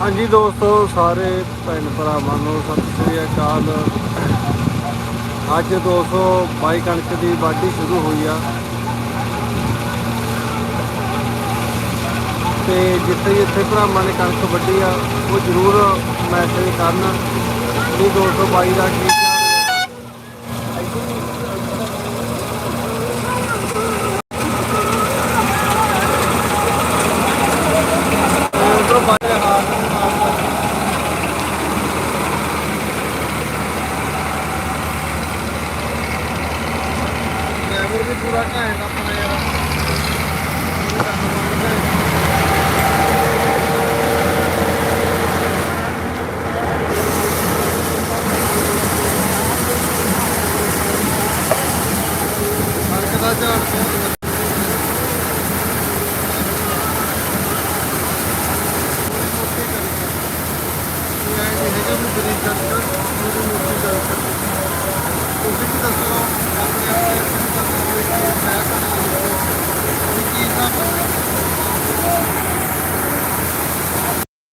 ਹਾਂਜੀ ਦੋਸਤੋ, ਸਾਰੇ ਭੈਣ ਭਰਾਵਾਂ ਨੂੰ ਸਤਿ ਸ੍ਰੀ ਅਕਾਲ। ਅੱਜ 222 ਕਣਕ ਦੀ ਵਾਢੀ ਸ਼ੁਰੂ ਹੋਈ ਆ। ਤੇ ਜਿੱਥੇ ਜਿੱਥੇ ਭਰਾਵਾਂ ਨੇ ਕਣਕ ਵੱਢੀ ਆ, ਉਹ ਜ਼ਰੂਰ ਮੈਸੇਜ ਕਰਨ ਵੀ 222 ਦਾ ਕੀ ਚੱਲ ਰਿਹਾ ਤੇ ਉੱਧਰੋਂ ਬਾਹਰ ਹਾਲ ਡਰਾਈਵਰ ਵੀ ਪੂਰਾ ਘੈਂਟ ਆਪਣਾ ਯਾਰ ਇਹ ਦਾ ਝਾੜ ਬਹੁਤ ਵਧੀਆ। ਮੋਟੀ